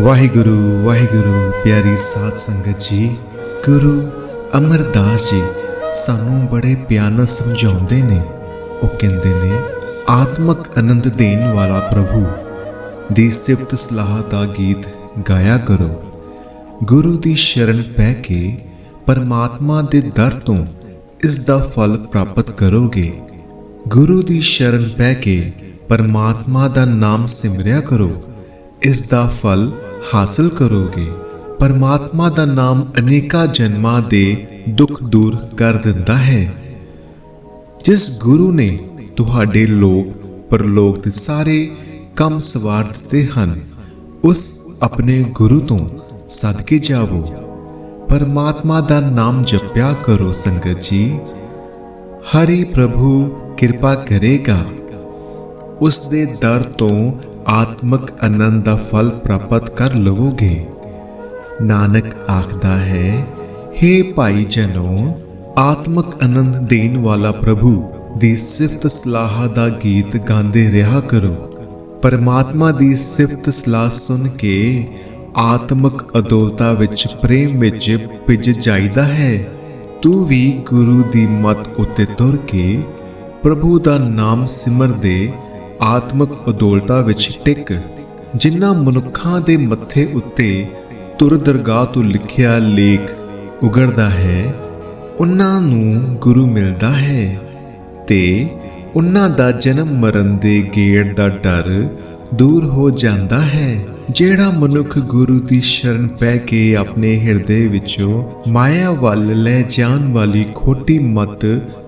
ਵਾਹਿਗੁਰੂ ਵਾਹਿਗੁਰੂ, ਪਿਆਰੀ ਸਾਧ ਸੰਗਤ ਜੀ, ਗੁਰੂ ਅਮਰਦਾਸ ਜੀ ਸਾਨੂੰ ਬੜੇ ਪਿਆਰ ਨਾਲ ਸਮਝਾਉਂਦੇ ਨੇ। ਉਹ ਕਹਿੰਦੇ ਨੇ, ਆਤਮਕ ਆਨੰਦ ਦੇਣ ਵਾਲਾ ਪ੍ਰਭੂ, ਦੀ ਸਿਫਤ ਸਲਾਹ ਦਾ ਗੀਤ ਗਾਇਆ ਕਰੋ। ਗੁਰੂ ਦੀ ਸ਼ਰਨ ਪੈ ਕੇ ਪਰਮਾਤਮਾ ਦੇ ਦਰ ਤੋਂ ਇਸ ਦਾ ਫਲ ਪ੍ਰਾਪਤ ਕਰੋਗੇ। ਗੁਰੂ ਦੀ ਸ਼ਰਨ ਪੈ ਕੇ ਪਰਮਾਤਮਾ ਦਾ ਨਾਮ ਸਿਮਰਿਆ ਕਰੋ। ਇਸ ਦਾ ਫਲ ਹਾਸਲ ਕਰੋਗੇ। ਪਰਮਾਤਮਾ ਦਾ ਨਾਮ ਅਨੇਕਾਂ ਜਨਮਾਂ ਦੇ ਦੁੱਖ ਦੂਰ ਕਰ ਦਿੰਦਾ ਹੈ। ਜਿਸ ਗੁਰੂ ਨੇ ਤੁਹਾਡੇ ਲੋਕ, ਪਰਲੋਕ ਦੇ ਸਾਰੇ ਕੰਮ ਸਵਾਰ ਦਿੱਤੇ ਹਨ, ਉਸ ਆਪਣੇ ਗੁਰੂ ਤੋਂ ਸਦਕੇ ਜਾਵੋ। ਪਰਮਾਤਮਾ ਦਾ ਨਾਮ ਜਪਿਆ ਕਰੋ ਸੰਗਤ ਜੀ। ਹਰੀ ਪ੍ਰਭੂ ਕਿਰਪਾ ਕਰੇਗਾ। ਉਸ ਦੇ ਦਰ ਤੋਂ ਆਤਮਕ ਆਨੰਦ ਦਾ ਫਲ ਪ੍ਰਾਪਤ ਕਰ ਲਵੋਗੇ। ਨਾਨਕ ਆਖਦਾ ਹੈ हे ਭਾਈ ਜਨੋ ਆਤਮਕ ਆਨੰਦ ਦੇਣ ਵਾਲਾ ਪ੍ਰਭੂ ਦੀ ਸਿਫਤ ਸਲਾਹ ਦਾ ਗੀਤ ਗਾਉਂਦੇ ਰਿਹਾ ਕਰੋ। ਪਰਮਾਤਮਾ ਦੀ ਸਿਫਤ ਸਲਾਹ ਸੁਣ ਕੇ ਆਤਮਕ ਅਦੋਲਤਾ ਵਿੱਚ ਪ੍ਰੇਮ ਵਿੱਚ ਭਿੱਜ ਜਾਈਦਾ ਹੈ। ਤੂੰ ਵੀ ਗੁਰੂ ਦੀ ਮੱਤ ਉੱਤੇ ਤੁਰ ਕੇ ਪ੍ਰਭੂ ਦਾ ਨਾਮ ਸਿਮਰ ਦੇ ਆਤਮਕ ਅਦੋਲਤਾ ਵਿੱਚ ਟਿਕ, ਜਿਨ੍ਹਾਂ ਮਨੁੱਖਾਂ ਦੇ ਮੱਥੇ ਉੱਤੇ ਤੁਰ ਦਰਗਾਹ ਤੋਂ ਲਿਖਿਆ ਲੇਖ ਉਗੜਦਾ ਹੈ, ਉਹਨਾਂ ਨੂੰ ਗੁਰੂ ਮਿਲਦਾ ਹੈ ਤੇ ਉਹਨਾਂ ਦਾ ਜਨਮ ਮਰਨ ਦੇ ਗੇੜ ਦਾ ਡਰ ਦੂਰ ਹੋ ਜਾਂਦਾ ਹੈ, ਜਿਹੜਾ ਮਨੁੱਖ ਗੁਰੂ ਦੀ ਸ਼ਰਨ ਪੈ ਕੇ ਆਪਣੇ ਹਿਰਦੇ ਵਿੱਚੋਂ ਮਾਇਆ ਵੱਲ ਲੈ ਜਾਣ ਵਾਲੀ ਖੋਟੀ ਮਤ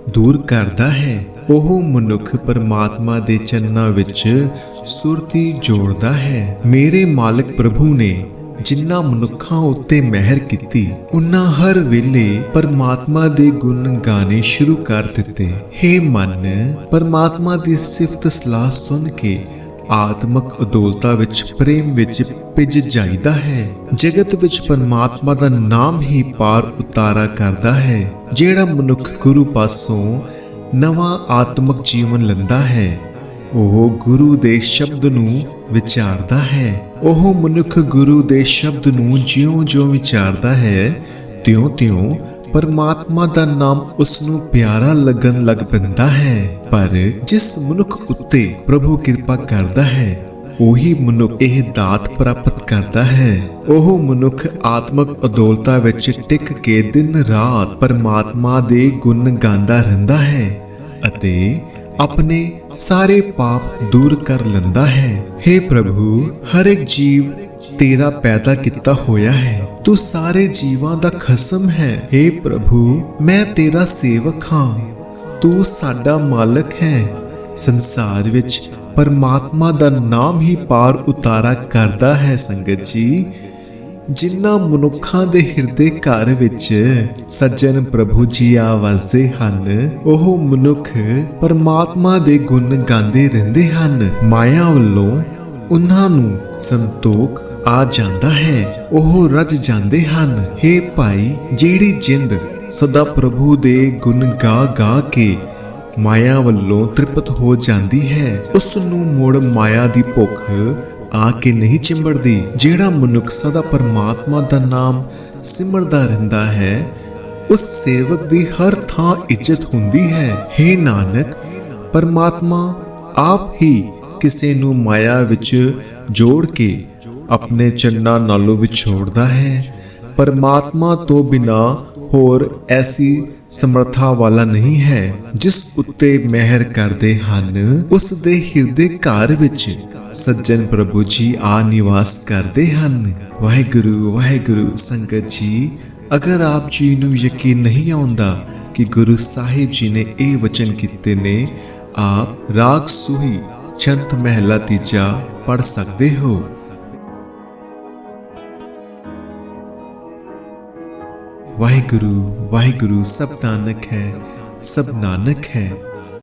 ਦੂਰ ਕਰਦਾ ਹੈ। ਉਹ ਮਨੁੱਖ ਪਰਮਾਤਮਾ ਦੇ ਚੰਨਾਂ ਵਿੱਚ ਸੁਰਤੀ ਜੋੜਦਾ ਹੈ। ਮੇਰੇ ਮਾਲਕ ਪ੍ਰਭੂ ਨੇ ਜਿਨ੍ਹਾਂ ਮਨੁੱਖਾਂ ਉੱਤੇ ਮਿਹਰ ਕੀਤੀ ਉਹਨਾਂ ਹਰ ਵੇਲੇ ਪਰਮਾਤਮਾ ਦੇ ਗੁਣ ਗਾਣੇ ਸ਼ੁਰੂ ਕਰ ਦਿੱਤੇ। हे ਮਨ, ਪਰਮਾਤਮਾ ਦੀ ਸਿਫਤ ਸਲਾਹ ਸੁਣ ਕੇ ਆਤਮਕ ਅਦੋਲਤਾ ਵਿੱਚ ਪ੍ਰੇਮ ਵਿੱਚ ਭਿੱਜ ਜਾਈਦਾ ਹੈ। ਜਗਤ ਵਿੱਚ ਪਰਮਾਤਮਾ ਦਾ ਨਾਮ ਹੀ ਪਾਰ ਉਤਾਰਾ ਕਰਦਾ ਹੈ, ਜਿਹੜਾ ਮਨੁੱਖ ਗੁਰੂ ਪਾਸੋਂ ਨਵਾਂ ਆਤਮਕ ਜੀਵਨ ਲੈਂਦਾ ਹੈ। ਉਹ ਗੁਰੂ ਦੇ ਸ਼ਬਦ ਨੂੰ ਵਿਚਾਰਦਾ ਹੈ। ਉਹ ਮਨੁੱਖ ਗੁਰੂ ਦੇ ਸ਼ਬਦ ਨੂੰ ਜਿਉਂ-ਜਿਉਂ ਵਿਚਾਰਦਾ ਹੈ। ਤਿਉਂ-ਤਿਉਂ ਪਰਮਾਤਮਾ ਦਾ ਨਾਮ ਉਸ ਨੂੰ ਪਿਆਰਾ ਲੱਗਣ ਲੱਗ ਪੈਂਦਾ ਹੈ। ਪਰ ਜਿਸ ਮਨੁੱਖ ਉੱਤੇ ਪ੍ਰਭੂ ਕਿਰਪਾ ਕਰਦਾ ਹੈ ਉਹੀ ਮਨੁੱਖ ਇਹ ਦਾਤ ਪ੍ਰਾਪਤ ਕਰਦਾ ਹੈ। ਉਹ ਮਨੁੱਖ ਆਤਮਕ ਅਦੋਲਤਾ ਵਿੱਚ ਟਿਕ ਕੇ ਦਿਨ ਰਾਤ ਪਰਮਾਤਮਾ ਦੇ ਗੁਣ ਗਾਉਂਦਾ ਰਹਿੰਦਾ ਹੈ ਅਤੇ ਆਪਣੇ ਸਾਰੇ ਪਾਪ ਦੂਰ ਕਰ ਲੈਂਦਾ ਹੈ। हे ਪ੍ਰਭੂ ਹਰ ਇੱਕ ਜੀਵ ਤੇਰਾ ਪੈਦਾ ਕੀਤਾ ਹੋਇਆ ਹੈ। ਤੂੰ ਸਾਰੇ ਜੀਵਾਂ ਦਾ ਖਸਮ ਹੈ। हे ਪ੍ਰਭੂ, ਮੈਂ ਤੇਰਾ ਸੇਵਕ ਹਾਂ। ਤੂੰ ਸਾਡਾ ਮਾਲਕ ਹੈ। ਸੰਸਾਰ ਵਿੱਚ ਪਰਮਾਤਮਾ ਦਾ ਨਾਮ ਹੀ ਪਾਰ ਉਤਾਰਾ ਕਰਦਾ ਹੈ ਸੰਗਤ ਜੀ। ਜਿਨ੍ਹਾਂ ਮਨੁੱਖਾਂ ਦੇ ਹਿਰਦੇ ਘਰ ਵਿੱਚ ਸੱਜਣ ਪ੍ਰਭੂ ਜੀ ਆ ਵਸਦੇ ਹਨ, ਉਹ ਮਨੁੱਖ ਪਰਮਾਤਮਾ ਦੇ ਗੁਣ ਗਾਉਂਦੇ ਰਹਿੰਦੇ ਹਨ। ਮਾਇਆ ਵੱਲੋਂ ਉਹਨਾਂ ਨੂੰ ਸੰਤੋਖ ਆ ਜਾਂਦਾ ਹੈ, ਉਹ ਰਜ ਜਾਂਦੇ ਹਨ। हे ਭਾਈ, ਜਿਹੜੀ ਜਿੰਦ ਸਦਾ ਪ੍ਰਭੂ ਦੇ ਗੁਣ ਗਾ ਗਾ ਕੇ ਮਾਇਆ ਵੱਲੋਂ ਤ੍ਰਿਪਤ ਹੋ ਜਾਂਦੀ ਹੈ। ਉਸ ਨੂੰ ਮੋੜ ਮਾਇਆ ਦੀ ਭੁੱਖ ਆ ਕੇ ਨਹੀਂ ਚਿੰਬੜਦੀ, ਜਿਹੜਾ ਮਨੁੱਖ ਸਦਾ ਪਰਮਾਤਮਾ ਦਾ ਨਾਮ ਸਿਮਰਦਾ ਰਹਿੰਦਾ ਹੈ, ਉਸ ਸੇਵਕ ਦੀ ਹਰ ਥਾਂ ਇੱਜ਼ਤ ਹੁੰਦੀ ਹੈ। हे ਨਾਨਕ, ਪਰਮਾਤਮਾ ਆਪ ਹੀ ਕਿਸੇ ਨੂੰ ਮਾਇਆ ਵਿੱਚ ਜੋੜ ਕੇ ਆਪਣੇ ਚੰਨਾਂ ਨਾਲੋਂ ਵਿਛੋੜਦਾ ਹੈ। ਪਰਮਾਤਮਾ ਤੋਂ ਬਿਨਾ ਹੋਰ ਐਸੀ ਸਮਰੱਥਾ ਵਾਲਾ ਨਹੀਂ ਹੈ, ਜਿਸ ਉੱਤੇ ਮਿਹਰ ਕਰਦੇ ਹਨ, ਉਸ ਦੇ ਹਿਰਦੇ ਘਰ ਵਿੱਚ ਸੱਜਣ ਪ੍ਰਭੂ ਜੀ ਆ ਨਿਵਾਸ ਕਰਦੇ ਹਨ। ਵਾਹਿਗੁਰੂ ਵਾਹਿਗੁਰੂ ਸੰਗਤ ਜੀ, ਅਗਰ ਆਪ ਜੀ ਨੂੰ ਯਕੀਨ ਨਹੀਂ ਆਉਂਦਾ ਕਿ ਗੁਰੂ ਸਾਹਿਬ ਜੀ ਨੇ ਇਹ ਵਚਨ ਕੀਤੇ ਨੇ, ਆਪ ਰਾਗ ਸੁਹੀ ਛੰਤ ਮਹਿਲਾ ਤੀਜਾ ਪੜ ਸਕਦੇ ਹੋ। ਵਾਹਿਗੁਰੂ ਵਾਹਿਗੁਰੂ ਸਭ ਨਾਨਕ ਹੈ ਸਭ ਨਾਨਕ ਹੈ।